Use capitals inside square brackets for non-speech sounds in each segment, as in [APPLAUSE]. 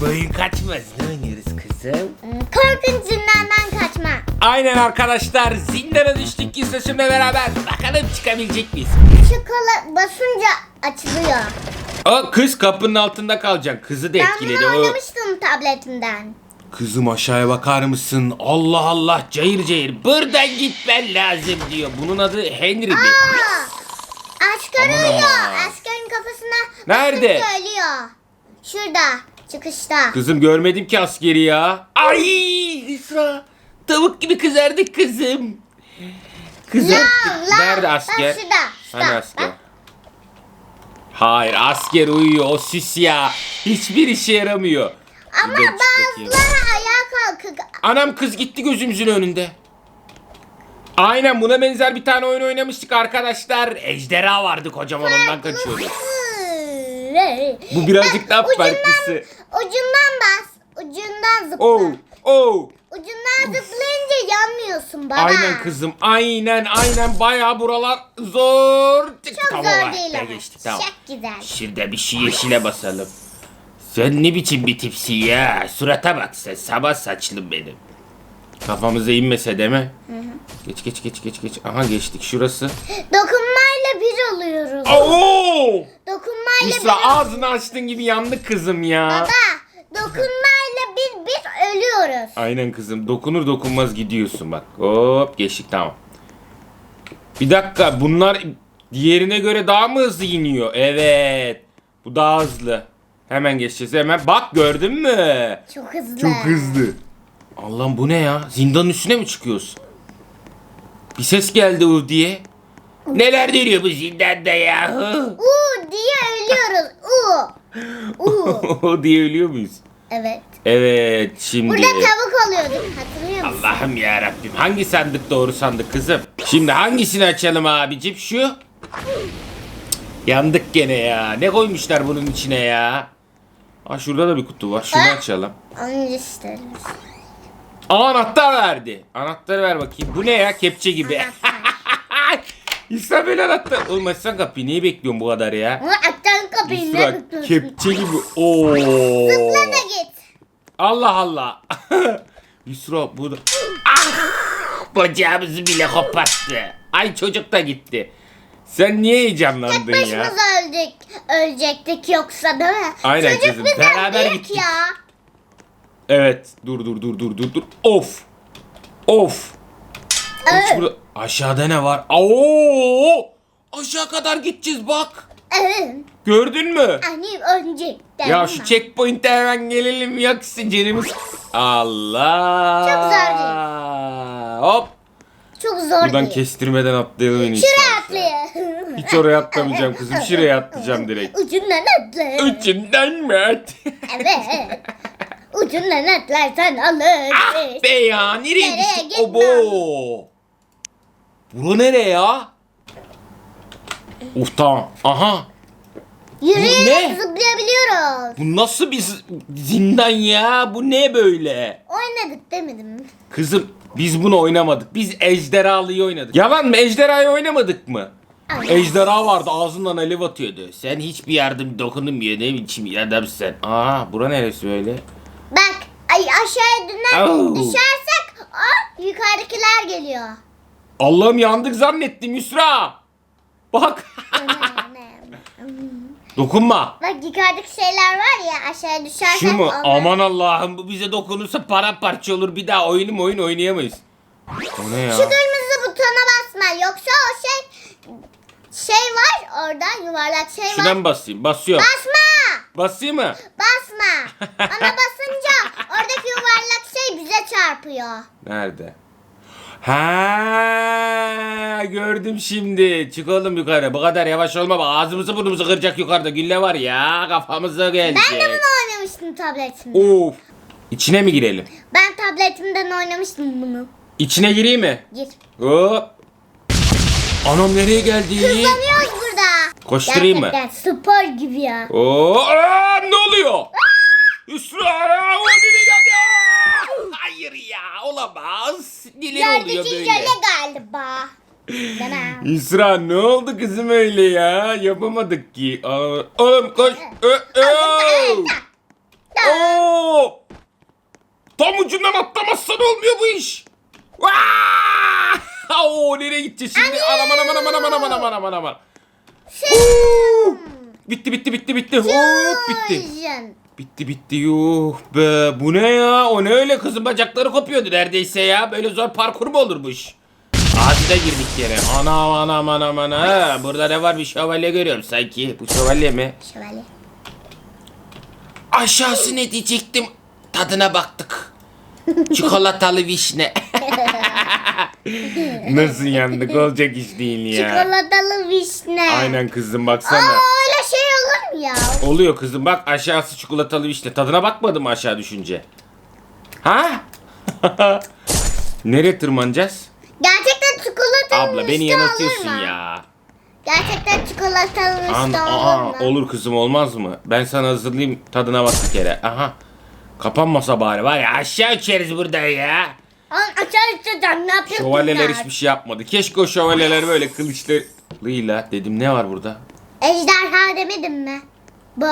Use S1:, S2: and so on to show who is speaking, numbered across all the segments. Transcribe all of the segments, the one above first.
S1: Boyun kaçmaz. Ne oynuyoruz kızım?
S2: Korkunç zindandan kaçma.
S1: Aynen arkadaşlar. Zindana düştük Gizleşim'le beraber. Bakalım çıkabilecek miyiz?
S2: Çikolata basınca açılıyor.
S1: O kız kapının altında kalacaksın. Kızı da
S2: Ben
S1: etkiledi.
S2: bunu
S1: O...
S2: oynamıştım tabletimden.
S1: Kızım aşağıya bakar mısın? Allah Allah cayır cayır. Buradan gitmen lazım diyor. Bunun adı Henry mi?
S2: Aa, asker
S1: Aman
S2: ölüyor. Askerin kafasına
S1: Nerede?
S2: basınca ölüyor. Şurada. Çıkışta.
S1: Kızım görmedim ki askeri ya. Ay İsra. Tavuk gibi kızardık kızım. Kızım. Nerede asker?
S2: Bak şurada, şurada.
S1: Hani asker?
S2: Bak.
S1: Hayır asker uyuyor o süs ya. Hiçbir işe yaramıyor.
S2: Ama
S1: bakayım.
S2: bazıları ayağa kalkık.
S1: Anam kız gitti gözümüzün önünde. Aynen buna benzer bir tane oyun oynamıştık arkadaşlar. Ejderha vardı kocaman ondan kaçıyorduk. Bu birazcık daha
S2: Ucundan-
S1: farklısı.
S2: Ucundan bas. Ucundan zıpla.
S1: Oh oh.
S2: Ucundan zıplayınca yanmıyorsun baba.
S1: Aynen kızım aynen aynen bayağı buralar zor.
S2: Çok
S1: tamam
S2: zor değil ama.
S1: geçtik tamam.
S2: Çok güzel.
S1: Şurada bir şey yeşile basalım. Sen ne biçim bir tipsin ya? Surata bak sen sabah saçlım benim. Kafamıza inmese değil mi? Geç geç geç geç geç. Aha geçtik şurası.
S2: Dokunmayla bir oluyoruz.
S1: Oo!
S2: Dokunmayla bir
S1: Yusra ağzını açtığın gibi yandık kızım ya.
S2: Baba, dokunmayla bir bir ölüyoruz.
S1: Aynen kızım. Dokunur dokunmaz gidiyorsun bak. Hop geçtik tamam. Bir dakika bunlar diğerine göre daha mı hızlı iniyor? Evet. Bu daha hızlı. Hemen geçeceğiz hemen. Bak gördün mü?
S2: Çok hızlı.
S1: Çok hızlı. Allah'ım bu ne ya? Zindanın üstüne mi çıkıyoruz? Bir ses geldi u diye. Neler dönüyor bu zindanda ya?
S2: U diye ölüyoruz. U. U. [LAUGHS]
S1: o diye ölüyor muyuz?
S2: Evet.
S1: Evet şimdi.
S2: Burada tavuk oluyorduk. Hatırlıyor musun?
S1: Allah'ım ya Rabbim. Hangi sandık doğru sandık kızım? Şimdi hangisini açalım abicim? Şu. Yandık gene ya. Ne koymuşlar bunun içine ya? Aa şurada da bir kutu var. Şunu açalım.
S2: Onu isteriz.
S1: Aa anahtar verdi. Anahtarı ver bakayım. Bu ne ya? Kepçe gibi. İsrail anahtar. Oğlum açsan kapıyı. Niye bekliyorsun bu kadar ya?
S2: Ama açtan kapıyı ne
S1: İsra
S2: tutuyorsun?
S1: kepçe gibi. Oo.
S2: Zıpla da git.
S1: Allah Allah. [LAUGHS] Yusra bu da... Ah! Bacağımızı bile koparttı. Ay çocuk da gitti. Sen niye heyecanlandın ya?
S2: başımıza ölecek, ölecektik yoksa değil mi?
S1: Aynen
S2: Çocuk
S1: kızım,
S2: bizden
S1: beraber
S2: büyük
S1: gittik.
S2: ya.
S1: Evet. Dur dur dur dur dur dur. Of. Of. Hiç burada- Aşağıda ne var? Oo! Aşağı kadar gideceğiz bak. Gördün mü?
S2: Hani ölecekten.
S1: Ya şu checkpoint'e hemen gelelim yaksın canımız. Allah.
S2: Çok zor değil.
S1: Hop.
S2: Çok zor
S1: Buradan
S2: değil.
S1: kestirmeden atlayalım en iyisi.
S2: Şuraya atlayın.
S1: Hiç oraya atlamayacağım kızım. Şuraya atlayacağım direkt.
S2: Ucundan atla.
S1: Ucundan mı at?
S2: Evet. [LAUGHS] Ucundan atlarsan alır.
S1: ah be ya. Nereye
S2: Nereye gitmem.
S1: Obo. Bura nereye ya? Uf tamam. Aha. Ne?
S2: zıplayabiliyoruz.
S1: Bu nasıl bir z- zindan ya? Bu ne böyle?
S2: Oynadık demedim mi?
S1: Kızım biz bunu oynamadık. Biz ejderhalıyı oynadık. Yalan mı? Ejderhayı oynamadık mı?
S2: Aynen.
S1: Ejderha vardı ağzından alev atıyordu. Sen hiçbir yardım dokunmuyor ne biçim adamsın. Aa bura neresi böyle?
S2: Bak ay aşağıya
S1: Au.
S2: düşersek ah, yukarıdakiler geliyor.
S1: Allah'ım yandık zannettim Yusra. Bak. [LAUGHS] Dokunma.
S2: Bak yukarıdaki şeyler var ya aşağıya düşersek
S1: Şu mu?
S2: onlar-
S1: Aman Allah'ım bu bize dokunursa paramparça olur. Bir daha oyunu oyun oynayamayız. O ne ya?
S2: Şu kırmızı butona basma yoksa o şey şey var orada yuvarlak şey var.
S1: Şuna basayım? Basıyorum.
S2: Basma!
S1: Basayım mı?
S2: Basma! [LAUGHS] Ona basınca oradaki yuvarlak şey bize çarpıyor.
S1: Nerede? Ha gördüm şimdi. Çıkalım yukarı. Bu kadar yavaş olma bak. Ağzımızı burnumuzu kıracak yukarıda. Gülle var ya. Kafamıza gelecek.
S2: Ben de bunu oynamıştım tabletimde.
S1: Of. İçine mi girelim?
S2: Ben tabletimden oynamıştım bunu.
S1: İçine gireyim mi?
S2: Gir.
S1: Hop. Anam nereye geldi?
S2: Hızlanıyoruz burada.
S1: Koşturayım mı?
S2: Gerçekten spor gibi ya.
S1: Oo, aa, ne oluyor? Üstüne o geldi. Aa! Hayır ya, olamaz. Neler oluyor
S2: Yerdeki
S1: böyle?
S2: jöle galiba. Demem.
S1: İsra ne oldu kızım öyle ya? Yapamadık ki. Aa, oğlum koş. Ö, ö. Oo! Tam ucundan atlamazsan olmuyor bu iş. Vaa! [LAUGHS] Oo, nereye gideceğiz şimdi? Anam anam anam anam anam anam anam anam. Oo! Bitti bitti bitti bitti. Hop bitti. Bitti bitti yuh be. Bu ne ya? O ne öyle kızın bacakları kopuyordu neredeyse ya. Böyle zor parkur mu olurmuş? Ağzına girdik yere. Anam anam anam anam. Burada ne var bir şövalye görüyorum sanki. Bu şövalye mi?
S2: Şövalye.
S1: Aşağısı ne diyecektim. Tadına baktık. [LAUGHS] Çikolatalı vişne. [LAUGHS] Nasıl yandık olacak iş değil ya.
S2: Çikolatalı vişne.
S1: Aynen kızım
S2: Aa
S1: baksana.
S2: mu ya?
S1: Oluyor kızım bak aşağısı çikolatalı vişne. Tadına bakmadın mı aşağı düşünce? Ha? [LAUGHS] Nereye tırmanacağız?
S2: Gerçekten çikolatalı
S1: Abla beni yanıltıyorsun ya.
S2: Gerçekten çikolatalı
S1: An Aa,
S2: olur mu?
S1: olur kızım olmaz mı? Ben sana hazırlayayım tadına bak bir kere. Aha. Kapanmasa bari var ya aşağı uçarız burada ya.
S2: An açar açacağım ne yapıyorsun?
S1: Şövalyeler hiçbir şey yapmadı. Keşke o şövalyeler böyle kılıçlarıyla dedim ne var burada?
S2: Ejderha demedim mi? Bu.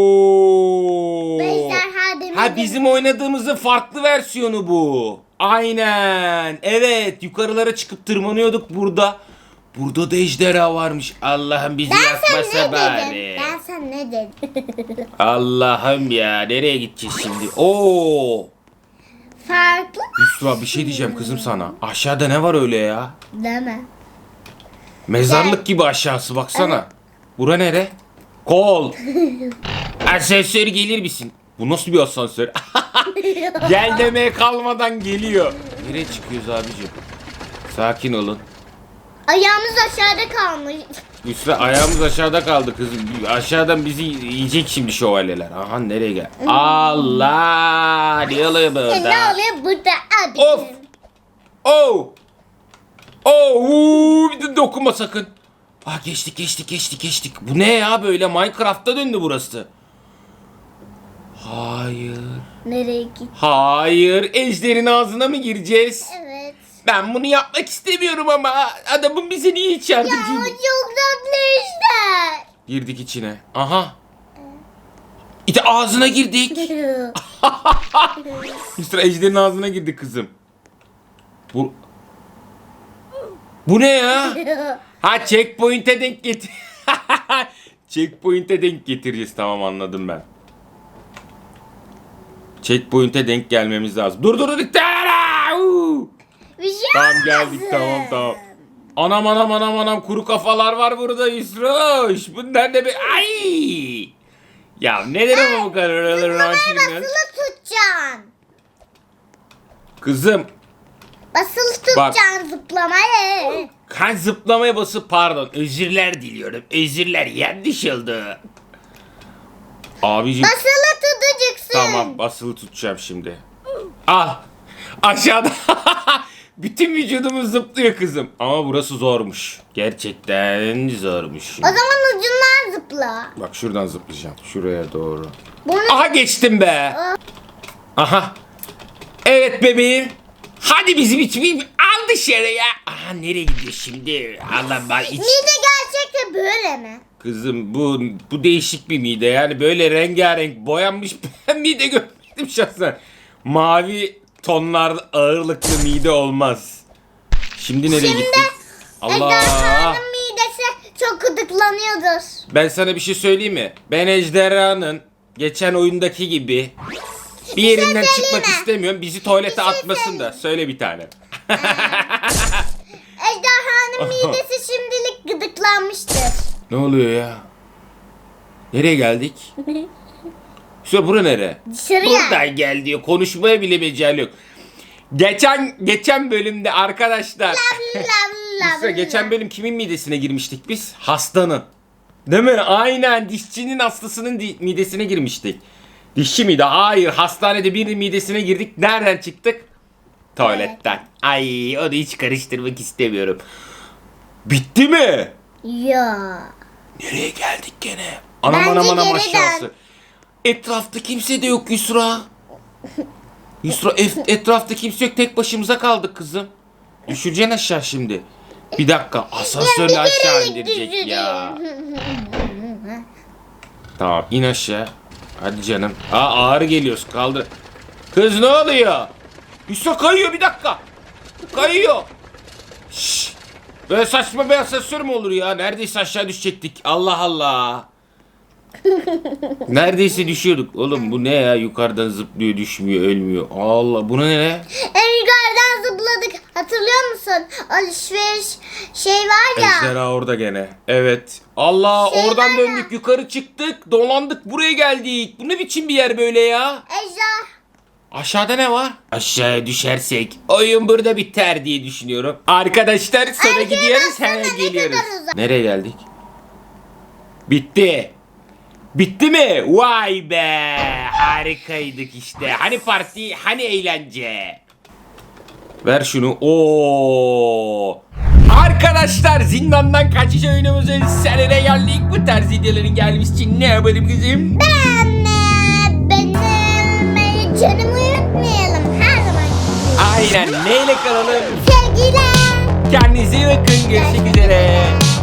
S1: Oo.
S2: Ejderha demedim.
S1: Ha bizim oynadığımızın farklı versiyonu bu. Aynen. Evet yukarılara çıkıp tırmanıyorduk burada. Burada da ejderha varmış. Allah'ım bizi
S2: Ben sen
S1: yakmasa
S2: ne
S1: bari.
S2: dedim? Ben sen ne dedim? [LAUGHS]
S1: Allah'ım ya nereye gideceğiz şimdi? Oo.
S2: Farklı
S1: Yusra bir şey diyeceğim kızım sana. Aşağıda ne var öyle ya?
S2: mi?
S1: Mezarlık gibi aşağısı baksana. Bura nere? Kol. [LAUGHS] Asansör gelir misin? Bu nasıl bir asansör? [LAUGHS] Gel demeye kalmadan geliyor. Nereye çıkıyoruz abicim? Sakin olun.
S2: Ayağımız aşağıda kalmış.
S1: Yusra ayağımız aşağıda kaldı kızım. Aşağıdan bizi yiyecek şimdi şövalyeler. Aha nereye gel? Allah! Ne oluyor burada?
S2: ne oluyor burada abi?
S1: Of! Oh! Uuu, Bir de dokunma sakın. Ah geçtik geçtik geçtik geçtik. Bu ne ya böyle Minecraft'ta döndü burası. Hayır.
S2: Nereye git?
S1: Hayır. Ejderin ağzına mı gireceğiz?
S2: Evet.
S1: Ben bunu yapmak istemiyorum ama adamın bize niye yardım
S2: Ya o çok tatlı işte.
S1: Girdik içine. Aha. İşte ağzına girdik. [LAUGHS] [LAUGHS] Yusra ejderin ağzına girdik kızım. Bu... Bu ne ya? [LAUGHS] Ha checkpoint'e denk getir. [LAUGHS] checkpoint'e denk getireceğiz tamam anladım ben. Checkpoint'e denk gelmemiz lazım. Dur dur dur.
S2: Bir şey
S1: Tamam geldik tamam tamam. Anam anam anam anam kuru kafalar var burada Yusroş. Bunlar ne be? Ay! Ya nedir ama bu kadar romantik?
S2: basılı tutacaksın.
S1: Kızım
S2: Basılı tutacaksın zıplamayı.
S1: kan zıplamaya basıp pardon özürler diliyorum. Özürler yanlış oldu. Abicim
S2: Basılı tutacaksın.
S1: tamam basılı tutacağım şimdi. Ah aşağıda [LAUGHS] bütün vücudumuz zıplıyor kızım. Ama burası zormuş. Gerçekten zormuş.
S2: O zaman ucundan zıpla.
S1: Bak şuradan zıplayacağım. Şuraya doğru.
S2: Bunu
S1: Aha geçtim be. Aha. Evet bebeğim. Hadi bizim için al dışarıya. Aha nereye gidiyor şimdi? Allah ben iç.
S2: mide gerçekte böyle mi?
S1: Kızım bu bu değişik bir mide. Yani böyle rengarenk boyanmış [LAUGHS] ben mide görmedim şahsen. Mavi tonlarda ağırlıklı mide olmaz. Şimdi nereye
S2: Şimdi
S1: gittik? Allah.
S2: Ejderhanın midesi çok gıdıklanıyordur.
S1: Ben sana bir şey söyleyeyim mi? Ben ejderhanın geçen oyundaki gibi bir yerinden çıkmak istemiyorum. Bizi tuvalete
S2: şey
S1: atmasın da. Söyle bir tane.
S2: Ejderhanın [LAUGHS] midesi şimdilik gıdıklanmıştır.
S1: Ne oluyor ya? Nereye geldik? Şurada bura nere?
S2: Dışarıya.
S1: Buradan gel diyor. Konuşmaya bile mecal yok. Geçen geçen bölümde arkadaşlar. [LAUGHS]
S2: Lam.
S1: geçen bölüm kimin midesine girmiştik biz? Hastanın. Değil mi? Aynen dişçinin hastasının midesine girmiştik. Dişçi miydi? Hayır hastanede birinin midesine girdik. Nereden çıktık? Tuvaletten. Ay onu hiç karıştırmak istemiyorum. Bitti mi?
S2: Ya.
S1: Nereye geldik gene? Anam
S2: Bence
S1: anam anam aşağısı. Etrafta kimse de yok Yusra. [LAUGHS] Yusra ef- etrafta kimse yok tek başımıza kaldık kızım. Düşüreceksin aşağı şimdi. Bir dakika asansörle
S2: bir
S1: aşağı indirecek ya. [LAUGHS] Tamam in aşağı. Hadi canım. Aa ağır geliyoruz kaldır. Kız ne oluyor? Hüsnü kayıyor bir dakika. Kayıyor. Şşş. Böyle saçma bir asansör mü olur ya? Neredeyse aşağı düşecektik. Allah Allah. [LAUGHS] Neredeyse düşüyorduk. Oğlum bu ne ya? Yukarıdan zıplıyor, düşmüyor, ölmüyor. Allah bu ne?
S2: En yukarıdan zıpladık. Hatırlıyor musun? Alışveriş şey var ya.
S1: Ejderha orada gene. Evet. Allah
S2: Şey
S1: oradan döndük yukarı çıktık dolandık buraya geldik. Bu ne biçim bir yer böyle ya?
S2: Ejder.
S1: Aşağıda ne var? Aşağıya düşersek oyun burada biter diye düşünüyorum. Arkadaşlar sonra
S2: Arkaya
S1: gidiyoruz
S2: baksana,
S1: hemen
S2: ne
S1: geliyoruz.
S2: kadar uzak.
S1: Nereye geldik? Bitti. Bitti mi? Vay be. Harikaydık işte. Hani parti, hani eğlence. Ver şunu. Oo. Arkadaşlar zindandan kaçış oyunumuzun serine geldik. Bu tarz videoların gelmesi için ne yapalım kızım?
S2: Ben de benim canımı unutmayalım her zaman.
S1: Aynen neyle kalalım?
S2: Sevgiler.
S1: Kendinize iyi bakın. Görüşmek üzere.